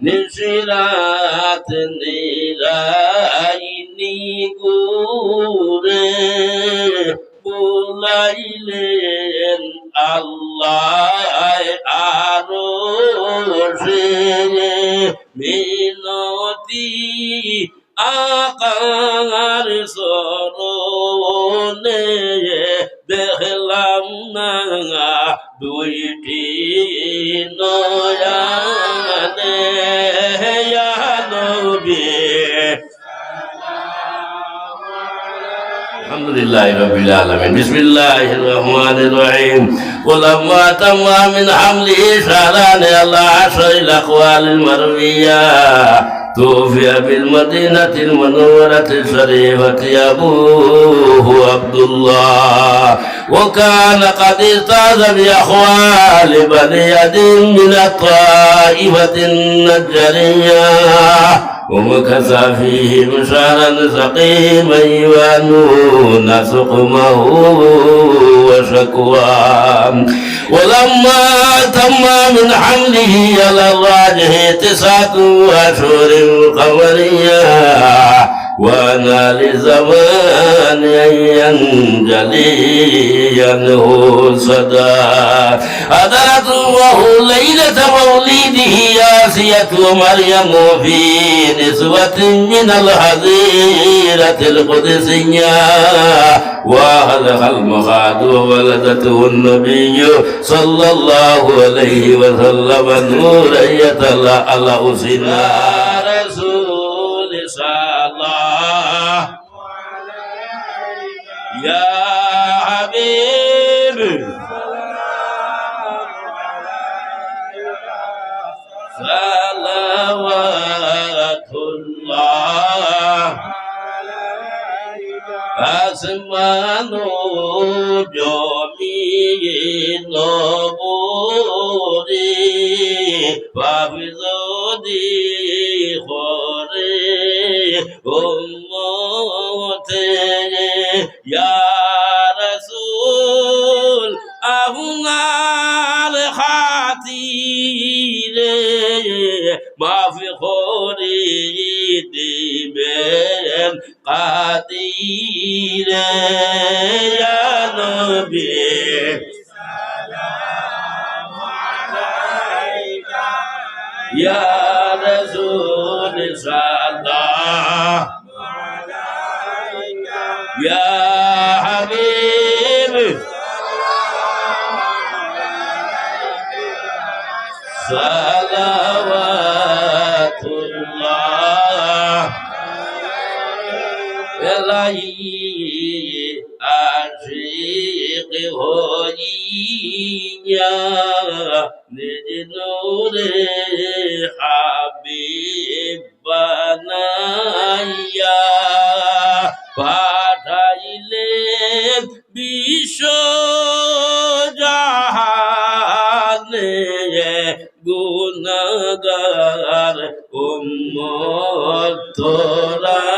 নিশিরাত নিরাইনি গুরে বুলাইলেন আল্লাহ আরও সে মিনতি আকার সরনে لله رب العالمين. بسم الله الرحمن الرحيم. ولما تم من حمله شهران الله عشر الأقوال المروية. توفي بالمدينة المنورة الشريفة أبوه عبد الله وكان قد أستاذ بأخوال بني يد من الطائفة النجرية. ومكث فيهم شهرا سقيما يوانون سقمه وشكواه. ولما تم من حمله على الراجح تسعة أشهر قمرية وأنا لزمان ينجلي عنه صدى أدرته ليلة مولده آسية ومريم في نسوة من الحظيرة القدسية وأهلها المخاض وولدته النبي صلى الله عليه وسلم نورا يتلألأ سنا رسول صلى ইয়া হাবিব সালাওয়াতুল্লাহ আসমানো জমিয়ে নবরে পাবে খাতিরে মাফি করে দিবেন কাদিরে নবী। ইয়া রাসূল সাল্লাল্লাহ ইয়া সালাওয়াতুল্লাহ এলাই আশিক হইয়া নিজ নূরে হাবিব উম্মত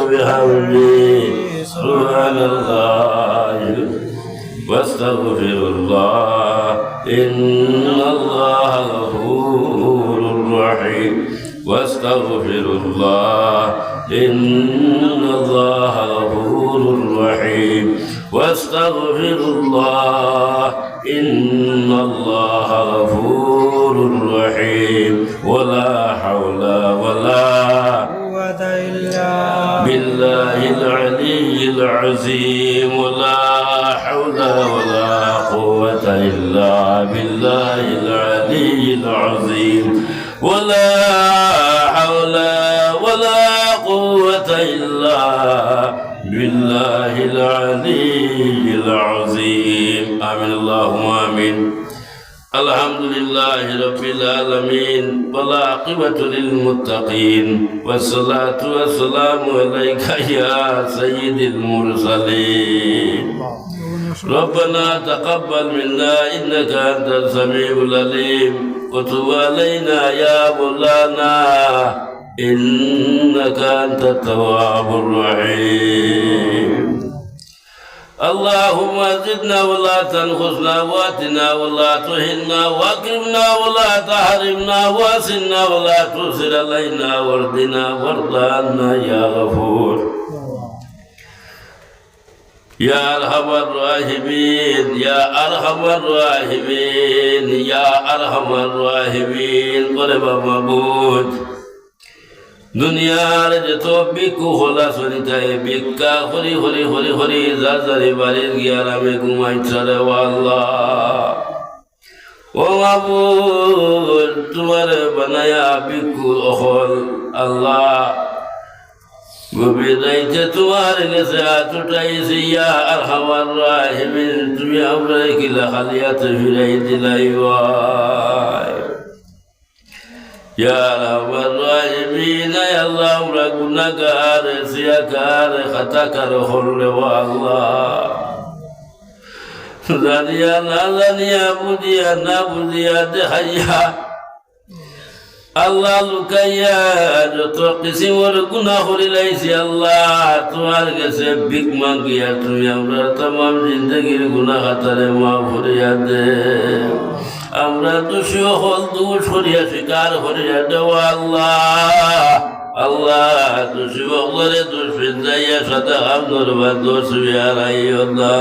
الله وبحمده سبحان الله واستغفر الله. إن الله غفور رحيم. واستغفر الله. إن الله غفور رحيم. واستغفر الله. إن الله غفور رحيم. ولا العظيم ولا حول ولا قوة إلا بالله العلي العظيم. ولا حول ولا قوة إلا بالله العلي العظيم. آمين. اللهم آمين. الحمد لله رب العالمين والعاقبة للمتقين والصلاة والسلام عليك يا سيد المرسلين ربنا تقبل منا إنك أنت السميع العليم وتب علينا يا مولانا إنك أنت التواب الرحيم اللهم زدنا ولا تنقصنا واتنا ولا تهنا واكرمنا ولا تحرمنا واسنا ولا تسر علينا واردنا وارض عنا يا غفور يا أرحم الراحمين يا أرحم الراحمين يا أرحم الراحمين قرب معبود দুনিয়ার যত বিকু হলা শনিতায় বিকা হরি হরি হরি হরি জাজারি বাড়ির গিয়ার আমি ঘুমাই চলে আল্লাহ। ও মাবুদ তোমার বানায়া বিকু অহল আল্লাহ। তোমার তুমি আমরা কিলা খালিয়াতে ফিরাই দিলাই ভাই يا رب الراحمين يا الله আমরা গুনাহগার সিয়াকার খাতাকার হল আল্লাহ জানিয়া না জানিয়া বুঝিয়া না বুঝিয়া দেখাইয়া আল্লাহ লুকাইয়া যত কিসিমর গুণা করিলাইছি আল্লাহ তোমার কাছে ভিক মাগিয়া তুমি আমরা তাম জিন্দগির গুণা খাতারে মা ভরিয়া দে আমরা দোষী হল দোষ করিয়া স্বীকার করিয়া দেওয়া আল্লাহ। আল্লাহ, দোষী হলরে দোষ ফিজাইয়া সাদা আমনর বা দোষ বিহারাইও না।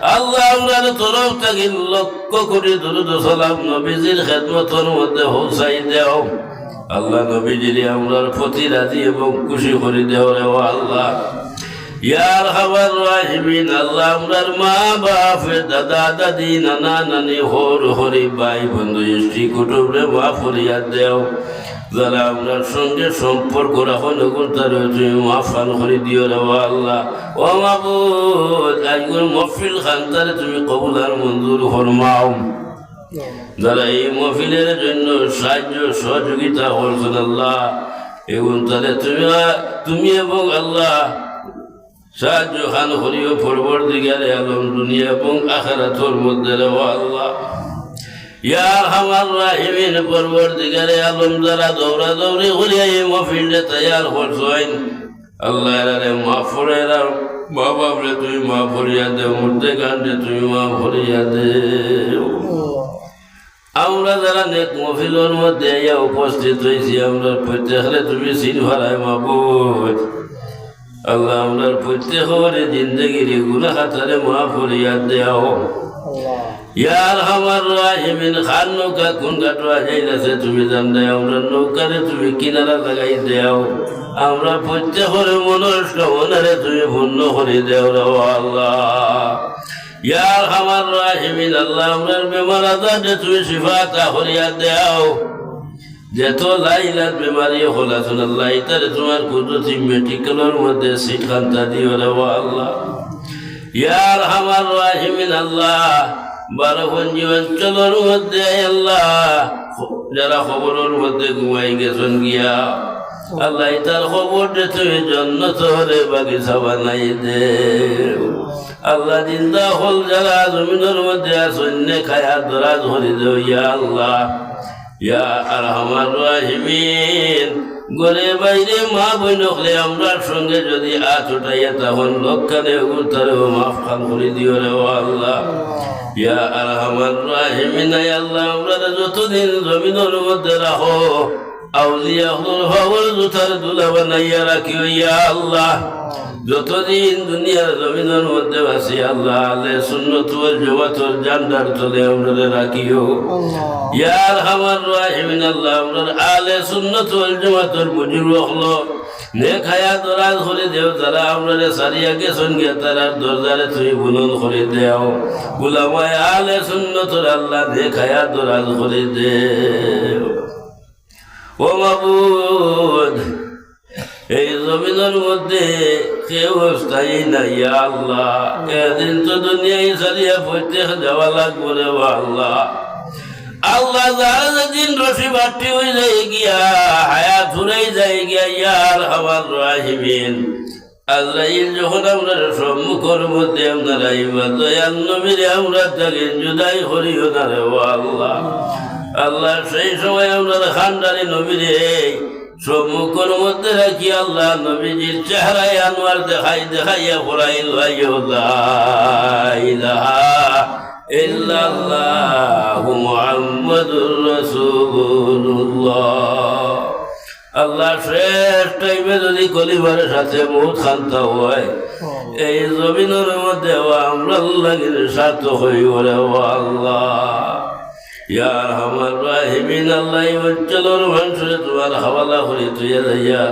আল্লাহ আমরার তরফ থেকে লক্ষ্য করে দরুদ সালাম নবীজির খেদমতর মধ্যে হোসাই দেও। আল্লাহ নবীজির আমরার প্রতি রাজি এবং খুশি করে দেও রে আল্লাহ। ইয়ার হবার রাহিমিন, আল্লাহ আমরার মা বাপ দাদা, দাদি, নানা, নানি, হর, হরি, ভাই, বন্ধু, স্ত্রী কুটুমরে মা ফরিয়া দেও। যারা আমরার সঙ্গে সম্পর্ক রাখো নগুন তার তুমি মাফান করে দিও রে আল্লাহ। ও মাবুদ আজগুর মফিল খান, তারে তুমি কবুল আর মঞ্জুর ফরমাও। যারা এই মফিলের জন্য সাহায্য, সহযোগিতা করছেন আল্লাহ এবং তাদের তুমি তুমি এবং আল্লাহ সাহায্য খান হরিও পরবর দিগারে আলম দুনিয়া এবং আখারাতর মধ্যে রে আল্লাহ। ইয়া আমার রাহিমিন পরবর দিগারে আলম যারা দৌড়া দৌড়ি করিয়া এই মফিলটা তৈয়ার করছেন আল্লাহ রে মা ফরেরা মা বাপরে তুমি মা ফরিয়া দে মধ্যে গান্ডে তুমি মা ফরিয়া দে। আমরা যারা নেক মফিলের মধ্যে ইয়া উপস্থিত হয়েছি, আমরা প্রত্যেকরে তুমি সিন ভাড়ায় মাবুদ আল্লাহ আমরা প্রত্যেক হরে জিন্দগির গুনা খাতারে মা ফরিয়া দেও ইয়ার আমার রাহিমিন খান নৌকা কোন কাটোয়া যাইতেছে তুমি জান দেয় আমরা নৌকারে তুমি কিনারা লাগাই দেও আমরা প্রত্যেকরে তুমি পূর্ণ করে দেও আল্লাহ। ইয়ার আমার রাহিমিন আল্লাহ আমরা বেমার তুমি শিফাতা করিয়া দেও যেত লাইলার বেমারি হল আসুন আল্লাহ ইতারে তোমার কুদরতি মেডিকেলের মধ্যে শিখান্তা দিও রে আল্লাহ। ইয়ার আমার রাহিমিন আল্লাহ বারোভঞ্জি অঞ্চলের মধ্যে আল্লাহ, যারা খবরের মধ্যে ঘুমাই গেছেন গিয়া, আল্লাহ তার খবর দে তুমি জন্নত হরে বাগিচা বানাই দে। আল্লাহ জিন্দা হল যারা জমিনের মধ্যে সৈন্য খায়া দরা ধরি দেও ইয়া আল্লাহ। ইয়া আর আমার রাহিমিন গরে বাইরে মা বইন হলে আমরার সঙ্গে যদি আজ উঠাইয়া তখন লক্ষানে উত্তরেও মাফ খান করে দিও রে ও আল্লাহ। ইয়া আর আমার রাহিমিন আল্লাহ, আমরা যতদিন জমিনের মধ্যে রাখো, আউলিয়া হল হবর জুতার দুলা বানাইয়া রাখিও, ইয়া আল্লাহ। যতদিন দুনিয়ার জমিনের মধ্যে আছি আল্লাহ আলে সুন্নত ওয়াল জমাতর জান্ডার তলে আমরা রাখিও। ইয়ার আমার রাহিমিন আল্লাহ আমরা আলে সুন্নত ওয়াল জমাতর বুজুর্গ হলো। নে খায়া দরাজ করে দেও তারা আমরা সারিয়া গেছন গিয়া তারার দরজারে তুমি বুলন করে দেও। গুলামায় আলে সুন্নতর আল্লাহ নে খায়া দরাজ করে দেও। ও মাবুদ এই জমিনের মধ্যে কেউ স্থায়ী নাই আল্লাহ। এদিন তো দুনিয়ায় সারিয়া প্রত্যেক যাওয়া লাগবে রে আল্লাহ। আল্লাহ যারা দিন রসি বাটি হয়ে যায় গিয়া, হায়াত ফুরাই যায় গিয়া ইয়ার আমার রাহিমিন। আল্লাহ যখন আমরা সম্মুখের মধ্যে আপনারা ইমান দয়াল নবীরে আমরা তাকে জুদাই করিও না রে আল্লাহ। আল্লাহ সেই সময় আমরা খানদারি নবীরে সম্মুখের মধ্যে রাখি আল্লাহ নবীজির চেহারায় আনোয়ার দেখাই দেখাইয়া পড়াই লাইও ইলাহা ইল্লাল্লাহু মুহাম্মাদুর রাসূলুল্লাহ। আল্লাহ টাইমে যদি সাথে মুখ খান্তা হয়, এই মধ্যে আল্লাহ ইয়ার আমার রাহিমিন, আল্লাহ অঞ্চলের মানুষের তোমার হাওয়ালা করে তুইয়া যাইয়া।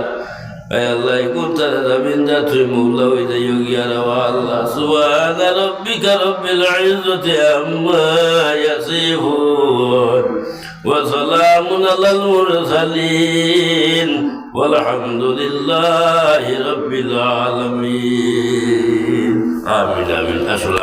আল্লাহ কুতার রাবিন্দা তুই মৌলা হয়ে যাইও গিয়ার আল্লাহ। সুবহান রব্বিকা রব্বিল ইজ্জতি আম্মা ইয়াসিফুন। ওয়া সালামুন আলাল মুরসালিন। আলহামদুলিল্লাহি রব্বিল আলামিন। আমিন আমিন।